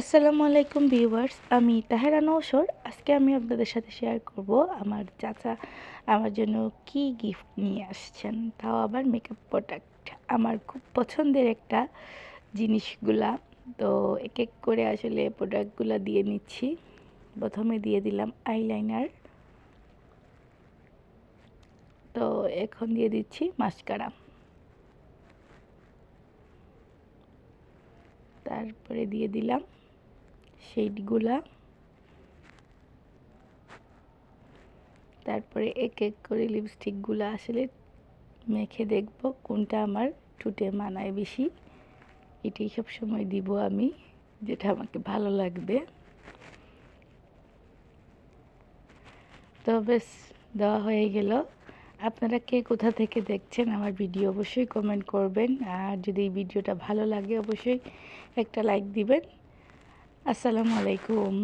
আসসালামু আলাইকুম ভিউয়ার্স, আমি তাহেরা নৌসর আজকে আমি আপনাদের সাথে শেয়ার করব আমার চাচা আমার জন্য কি গিফট নিয়ে আসছেন, তাও আবার মেকআপ প্রোডাক্ট আমার খুব পছন্দের একটা জিনিসগুলা। তো এক এক করে আসলে প্রোডাক্টগুলো দিয়ে নিচ্ছি। প্রথমে দিয়ে দিলাম আইলাইনার তো এখন দিয়ে দিচ্ছি মাস্কারা তারপরে দিয়ে দিলাম শেডগুলা তারপরে এক এক করে লিপস্টিকগুলো আসলে মেখে দেখব কোনটা আমার ঠুটে মানায় বেশি। এটাই সব সময় দিব আমি, যেটা আমাকে ভালো লাগবে। তো বেশ দেওয়া হয়ে গেল। আপনারা কে কোথা থেকে দেখছেন আমার ভিডিও অবশ্যই কমেন্ট করবেন। আর যদি এই ভিডিওটা ভালো লাগে অবশ্যই একটা লাইক দিবেন। আসসালামু আলাইকুম।